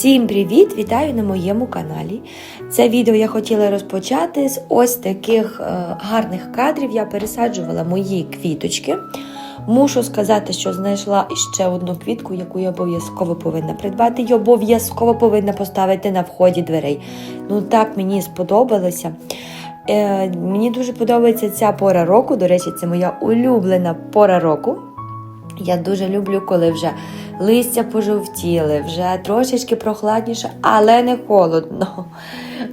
Всім привіт! Вітаю на моєму каналі. Це відео я хотіла розпочати з ось таких е, гарних кадрів. Я пересаджувала мої квіточки. Мушу сказати, що знайшла ще одну квітку, яку я обов'язково повинна придбати і обов'язково повинна поставити на вході дверей. Ну так мені сподобалося. Е, мені дуже подобається ця пора року. До речі, це моя улюблена пора року. Я дуже люблю, коли вже листя пожовтіли, вже трошечки прохладніше, але не холодно.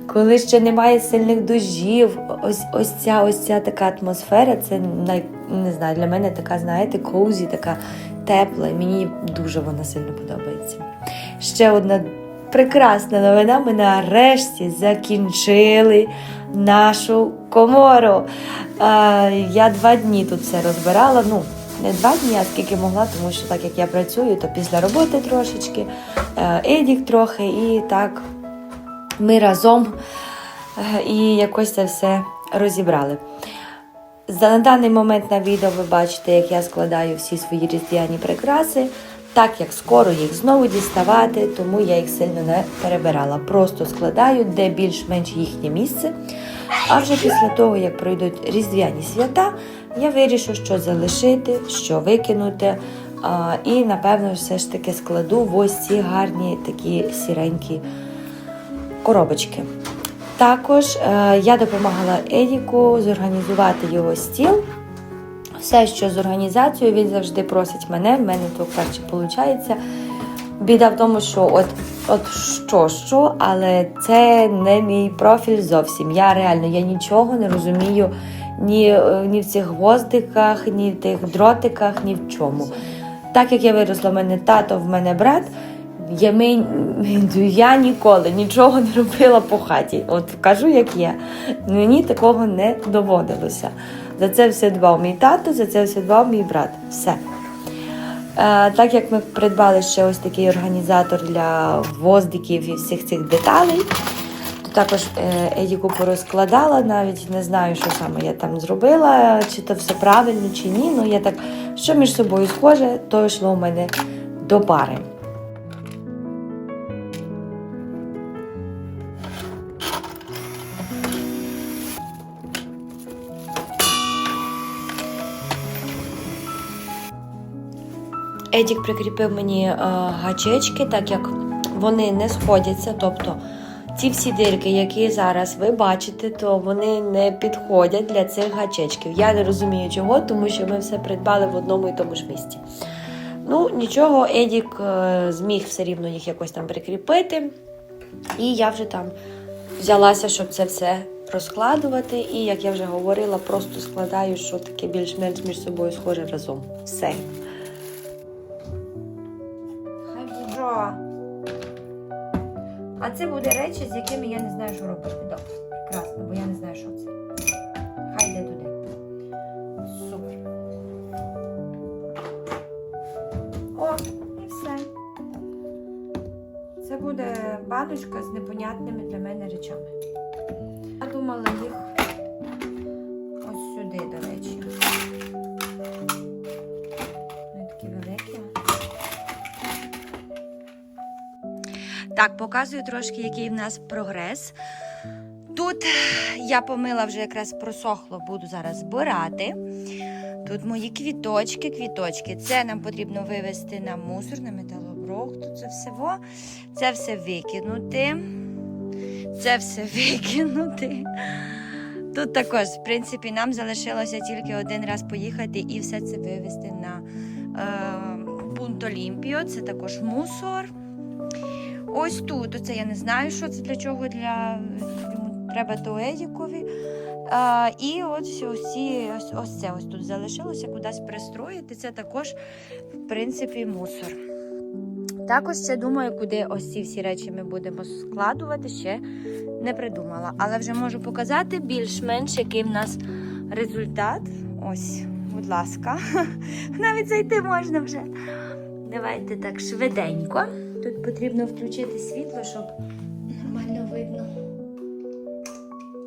Коли ще немає сильних дощів, ось ось ця ось ця така атмосфера, це най, не знаю, для мене така, знаєте, коузі, така тепла. Мені дуже вона сильно подобається. Ще одна прекрасна новина. Ми нарешті закінчили нашу комору. Я два дні тут все розбирала. Ну, не два дні, а скільки могла, тому що так як я працюю, то після роботи трошечки, е, Едік трохи, і так ми разом е, і якось це все розібрали. На даний момент на відео ви бачите, як я складаю всі свої різдвяні прикраси, так як скоро їх знову діставати, тому я їх сильно не перебирала. Просто складаю, де більш-менш їхнє місце. А вже після того, як пройдуть різдвяні свята, я вирішу, що залишити, що викинути. А, і, напевно, все ж таки складу в ось ці гарні такі сіренькі коробочки. Також е, я допомагала Едіку зорганізувати його стіл. Все, що з організацією, він завжди просить мене, в мене то перше виходить. Біда в тому, що от, от що, що, але це не мій профіль зовсім. Я реально я нічого не розумію ні, е, ні в цих гвоздиках, ні в тих дротиках, ні в чому. Так як я виросла, в мене тато, в мене брат. Я, ми, я ніколи нічого не робила по хаті. От кажу, як є. Мені такого не доводилося. За це все дбав мій тато, за це все дбав мій брат. Все. Е, так як ми придбали ще ось такий організатор для гвоздиків і всіх цих деталей, також е, Едіку порозкладала, навіть не знаю, що саме я там зробила, чи то все правильно, чи ні. Ну я так, що між собою схоже, то йшло у мене до пари. Едік прикріпив мені е, гачечки, так як вони не сходяться. Тобто ці всі дирки, які зараз ви бачите, то вони не підходять для цих гачечків. Я не розумію чого, тому що ми все придбали в одному і тому ж місці. Ну, нічого, Едік е, зміг все рівно їх якось там прикріпити. І я вже там взялася, щоб це все розкладувати. І, як я вже говорила, просто складаю, що таке більш-менш між собою схоже разом. Все. Хай буде. А це буде речі, з якими я не знаю, що робити. Добре, прекрасно, бо я не знаю, що це. Хай йде туди. Супер. О, і все. Це буде баночка з непонятними для мене речами. Я думала їх Так, показую трошки, який в нас прогрес. Тут я помила вже якраз просохло, буду зараз збирати. Тут мої квіточки, квіточки. Це нам потрібно вивезти на мусор, на металоброх. Тут це все. Це все викинути. Це все викинути. Тут також, в принципі, нам залишилося тільки один раз поїхати і все це вивезти на е, пункт Олімпіо. Це також мусор. Ось тут, оце я не знаю, що це для чого для йому треба то Едікові. А, і ось ось, ось ось це ось тут залишилося кудись пристроїти. Це також, в принципі, мусор. Також ще думаю, куди ось ці всі речі ми будемо складувати, ще не придумала. Але вже можу показати більш-менш, який в нас результат. Ось, будь ласка. Навіть зайти можна вже. Давайте так швиденько. Тут потрібно включити світло, щоб нормально видно.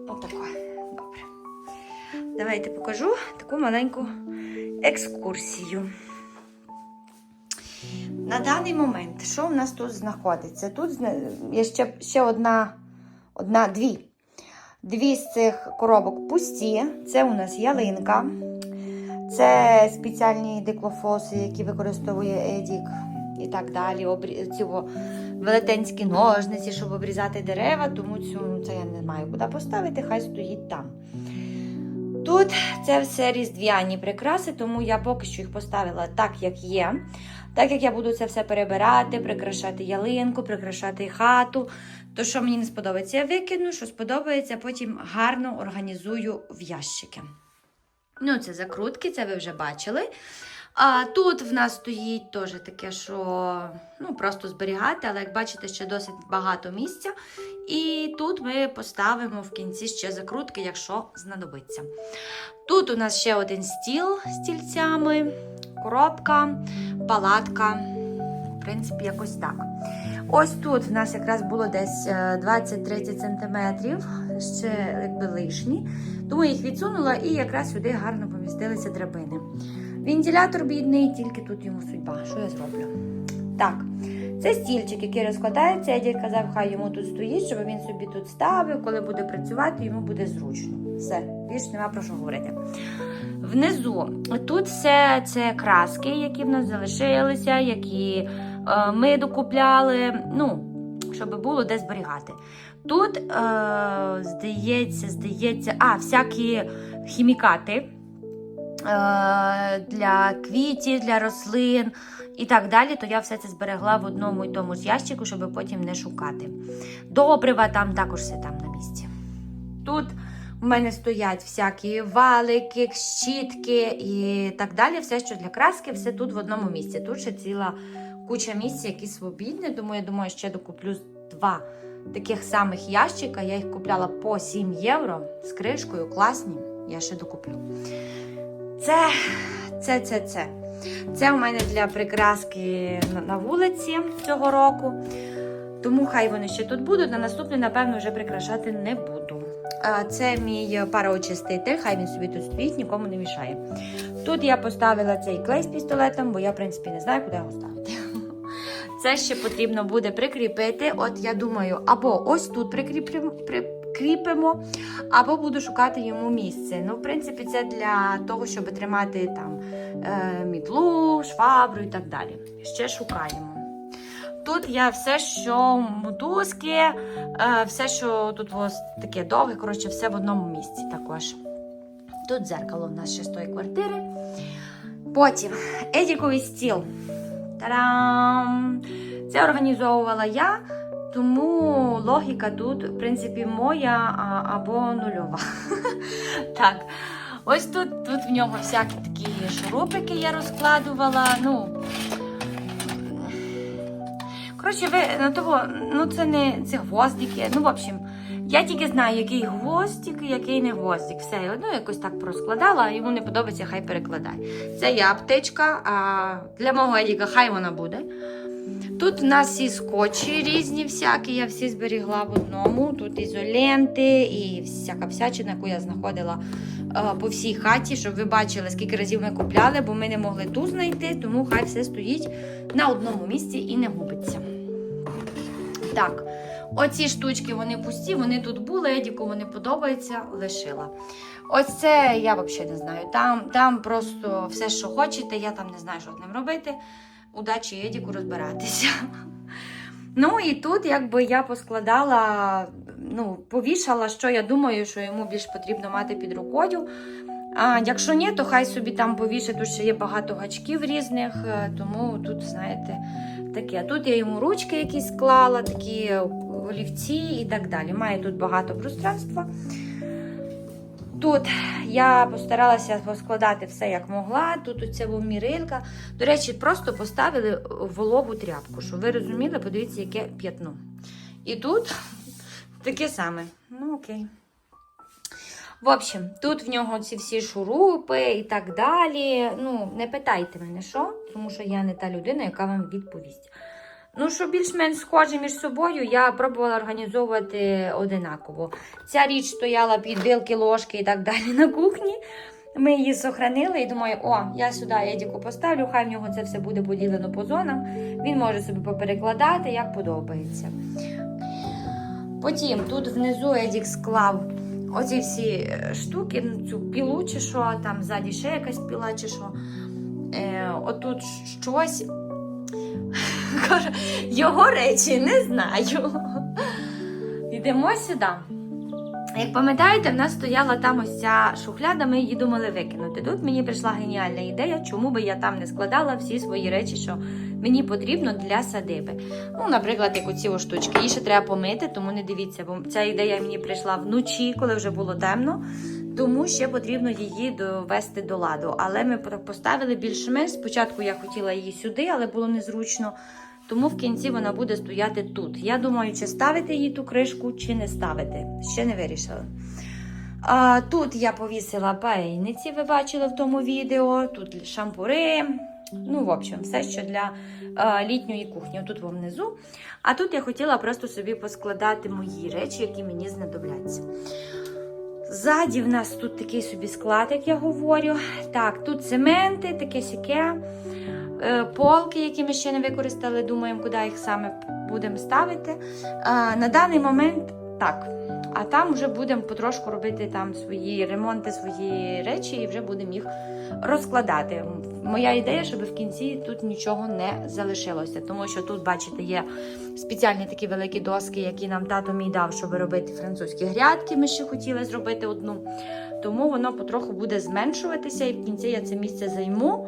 Отако. Добре. Давайте покажу таку маленьку екскурсію. На даний момент, що в нас тут знаходиться? Тут є ще, ще одна, одна, дві. Дві з цих коробок пусті. Це у нас ялинка. Це спеціальні диклофоси, які використовує Едік і так далі. Обрі... Цього велетенські ножниці, щоб обрізати дерева, тому цю це я не маю куди поставити, хай стоїть там. Тут це все різдвяні прикраси, тому я поки що їх поставила так, як є. Так як я буду це все перебирати, прикрашати ялинку, прикрашати хату, то що мені не сподобається, я викину, що сподобається, потім гарно організую в ящики. Ну, це закрутки, це ви вже бачили. А тут в нас стоїть теж таке, що ну, просто зберігати, але як бачите, ще досить багато місця. І тут ми поставимо в кінці ще закрутки, якщо знадобиться. Тут у нас ще один стіл з стільцями, коробка, палатка. В принципі, якось так. Ось тут в нас якраз було десь е, 20-30 см, ще якби лишні. Тому їх відсунула і якраз сюди гарно помістилися драбини. Вентилятор бідний, тільки тут йому судьба. Що я зроблю? Так, це стільчик, який розкладається. Я дід казав, хай йому тут стоїть, щоб він собі тут ставив. Коли буде працювати, йому буде зручно. Все, більш нема про що говорити. Внизу тут все це краски, які в нас залишилися, які е, ми докупляли. Ну, щоб було де зберігати. Тут, е, здається, здається, а, всякі хімікати е, для квітів, для рослин і так далі, то я все це зберегла в одному і тому ж ящику, щоб потім не шукати. Добрива там також все там на місці. Тут у мене стоять всякі валики, щітки і так далі. Все, що для краски, все тут в одному місці. Тут ще ціла куча місця, які свобідні, тому я думаю, ще докуплю два таких самих ящика. Я їх купляла по 7 євро з кришкою, класні. Я ще докуплю. Це, це, це, це. Це у мене для прикраски на вулиці цього року. Тому хай вони ще тут будуть. На наступний, напевно, вже прикрашати не буду. Це мій пароочиститель, хай він собі тут стоїть, нікому не мішає. Тут я поставила цей клей з пістолетом, бо я, в принципі, не знаю, куди його ставити. Це ще потрібно буде прикріпити. От я думаю, або ось тут прикріплемо, прикріпимо, або буду шукати йому місце. Ну, в принципі, це для того, щоб тримати там е, мітлу, швабру і так далі. Ще шукаємо. Тут я все, що мотузки, е, все, що тут ось таке довге, коротше, все в одному місці також. Тут дзеркало у нас ще квартири. Потім Едіковий стіл. Та-дам! Це організовувала я, тому логіка тут, в принципі, моя або нульова. так. Ось тут, тут в нього всякі такі шурупики я розкладувала. Ну, Коротше, ви на того, ну це не це гвоздики. Ну, в общем, я тільки знаю, який гвоздик, який не гвоздик. Все, ну якось так порозкладала, а йому не подобається, хай перекладає. Це є аптечка, а для мого Едіка хай вона буде. Тут у нас всі скотчі різні, всякі, я всі зберігла в одному. Тут ізоленти і всяка всячина, яку я знаходила е, по всій хаті, щоб ви бачили, скільки разів ми купляли, бо ми не могли ту знайти, тому хай все стоїть на одному місці і не губиться. Так, оці штучки вони пусті, вони тут були, Едіку вони подобаються, лишила. Ось це я взагалі не знаю. Там, там просто все, що хочете, я там не знаю, що з ним робити. Удачі Едіку розбиратися. Ну і тут, якби я поскладала, ну, повішала, що я думаю, що йому більш потрібно мати під рукою. А якщо ні, то хай собі там повішить, тут ще є багато гачків різних, е, тому тут, знаєте, таке. Тут я йому ручки якісь склала, такі олівці і так далі. Має тут багато пространства. Тут я постаралася поскладати все як могла. Тут оце був мірилка. До речі, просто поставили вологу тряпку, щоб ви розуміли, подивіться, яке п'ятно. І тут таке саме. Ну, окей. В общем, тут в нього ці всі шурупи і так далі. Ну, не питайте мене, що, тому що я не та людина, яка вам відповість. Ну, що більш-менш схожі між собою, я пробувала організовувати одинаково. Ця річ стояла під вилки, ложки і так далі на кухні. Ми її сохранили і думаю, о, я сюди Едіку поставлю, хай в нього це все буде поділено по зонам. Він може собі поперекладати, як подобається. Потім тут внизу Едік склав оці всі е, штуки, ну, цю пілу чи що, там ззаді ще якась піла чи що. Е, отут щось. Його речі не знаю. Йдемо сюди. Як пам'ятаєте, в нас стояла там ось ця шухляда, ми її думали викинути. Тут мені прийшла геніальна ідея, чому би я там не складала всі свої речі, що мені потрібно для садиби. Ну, наприклад, як оці штучки. Її ще треба помити, тому не дивіться, бо ця ідея мені прийшла вночі, коли вже було темно. Тому ще потрібно її довести до ладу. Але ми поставили більш-менш. Спочатку я хотіла її сюди, але було незручно. Тому в кінці вона буде стояти тут. Я думаю, чи ставити її ту кришку, чи не ставити. Ще не вирішила. А, тут я повісила паїниці, ви бачили в тому відео. Тут шампури. Ну, в общем, все, що для а, літньої кухні. Тут внизу. А тут я хотіла просто собі поскладати мої речі, які мені знадобляться. Ззаді в нас тут такий собі склад, як я говорю. Так, тут цементи, таке сяке. Е, Полки, які ми ще не використали, думаємо, куди їх саме будемо ставити. На даний момент так. А там вже будемо потрошку робити там свої ремонти, свої речі, і вже будемо їх розкладати. Моя ідея, щоб в кінці тут нічого не залишилося, тому що тут, бачите, є спеціальні такі великі доски, які нам тато мій дав, щоб робити французькі грядки. Ми ще хотіли зробити одну. Тому воно потроху буде зменшуватися, і в кінці я це місце займу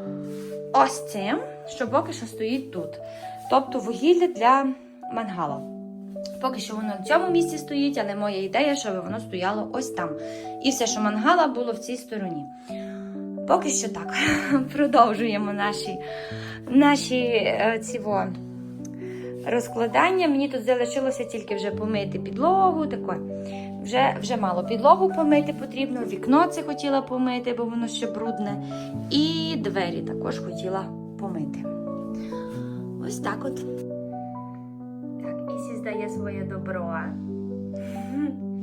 ось цим, що поки що стоїть тут. Тобто вугілля для мангала. Поки що воно в цьому місці стоїть, але моя ідея, щоб воно стояло ось там. І все, що мангала, було в цій стороні. Поки що так. Продовжуємо наші, наші е, ціво розкладання. Мені тут залишилося тільки вже помити підлогу. Таке. Вже, вже мало підлогу помити потрібно, вікно це хотіла помити, бо воно ще брудне. І двері також хотіла помити. Ось так от. Так, Ісі здає своє добро.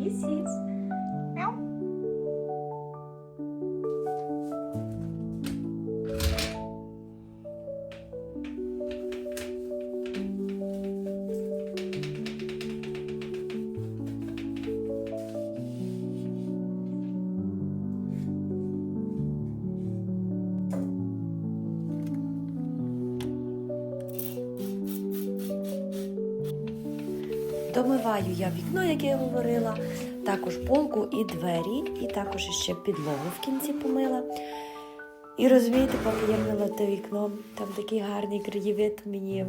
Ісіс. Домиваю я вікно, як я говорила, також полку і двері, і також ще підлогу в кінці помила. І розумієте, поки я мила те вікно, там такий гарний краєвид мені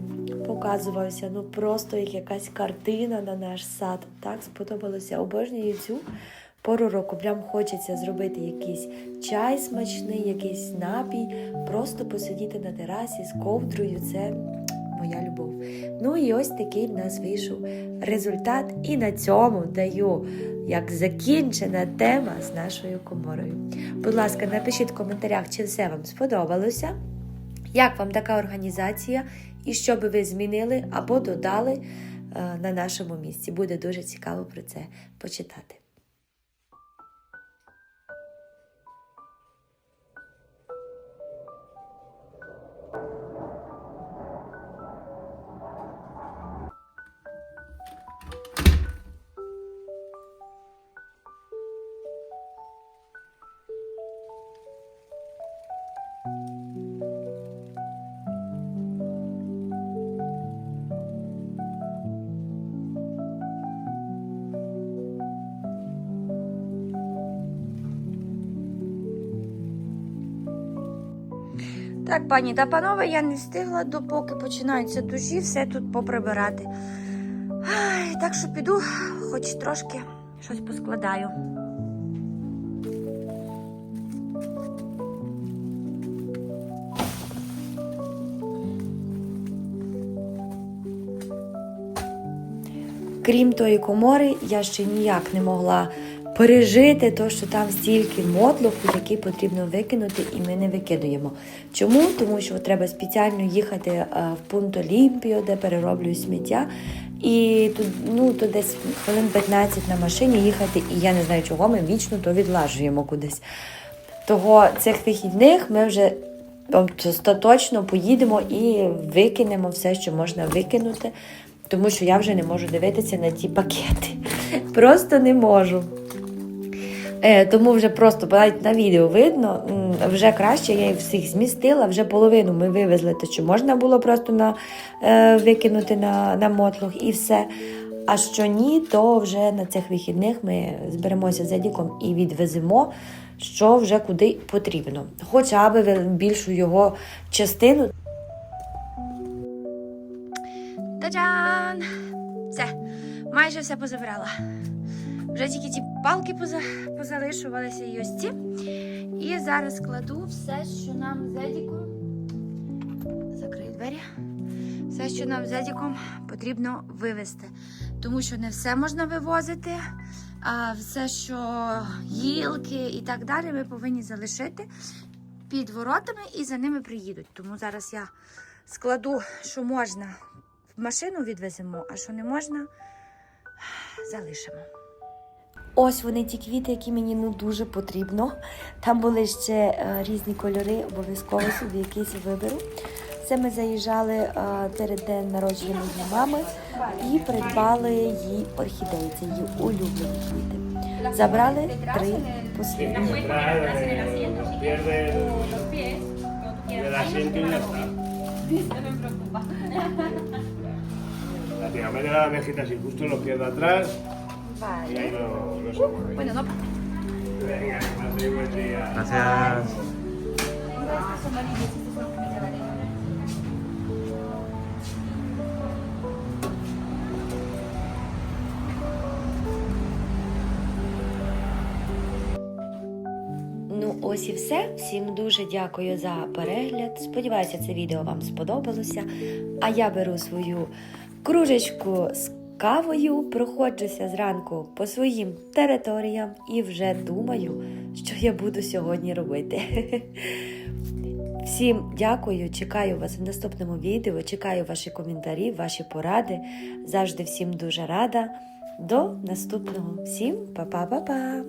показувався. Ну просто як якась картина на наш сад. Так сподобалося. Обожнюю цю пору року. Прям хочеться зробити якийсь чай смачний, якийсь напій, просто посидіти на терасі з ковдрою. Це моя любов. Ну і ось такий в нас вийшов результат. І на цьому даю як закінчена тема з нашою коморою. Будь ласка, напишіть в коментарях, чи все вам сподобалося, як вам така організація, і що би ви змінили або додали е, на нашому місці. Буде дуже цікаво про це почитати. Так, пані та панове, я не встигла, допоки починаються душі, все тут поприбирати. Ай, так що піду, хоч трошки щось поскладаю. Крім тої комори, я ще ніяк не могла пережити те, що там стільки мотлоху, який потрібно викинути, і ми не викидуємо. Чому? Тому що треба спеціально їхати е, в пункт Олімпіо, де перероблюють сміття. І тут, ну, то десь хвилин 15 на машині їхати, і я не знаю, чого ми вічно то відлажуємо кудись. Того цих вихідних ми вже остаточно поїдемо і викинемо все, що можна викинути, тому що я вже не можу дивитися на ті пакети. Просто не можу. Е, тому вже просто навіть на відео видно, вже краще, я їх всіх змістила, вже половину ми вивезли, те, що можна було просто на, е, викинути на, на мотлох і все. А що ні, то вже на цих вихідних ми зберемося з Едіком і відвеземо, що вже куди потрібно. Хоча б більшу його частину. Та-джан! Все, майже все позабрала. Вже тільки ті палки позалишувалися і ось ці. І зараз кладу все, що нам з Едіком. Закрию двері. Все, що нам з Едіком потрібно вивезти. Тому що не все можна вивозити, а все, що гілки і так далі, ми повинні залишити під воротами і за ними приїдуть. Тому зараз я складу, що можна в машину відвеземо, а що не можна, залишимо. Ось вони ті квіти, які мені ну дуже потрібно. Там були ще е, різні кольори, обов'язково собі якийсь виберу. Це ми заїжджали е, день народження моєї мами і придбали їй орхідеї, це її улюблені квіти. Забрали три послідні. Ya está. Prácticamente la mejita así justo lo pierdo atrás se mueve. Bueno, no. Gracias. Ну, ось і все. Всім дуже дякую за перегляд. Сподіваюся, це відео вам сподобалося. А я беру свою кружечку з кавою, проходжуся зранку по своїм територіям і вже думаю, що я буду сьогодні робити. Всім дякую, чекаю вас в наступному відео, чекаю ваші коментарі, ваші поради. Завжди всім дуже рада. До наступного. Всім па-па-па-па!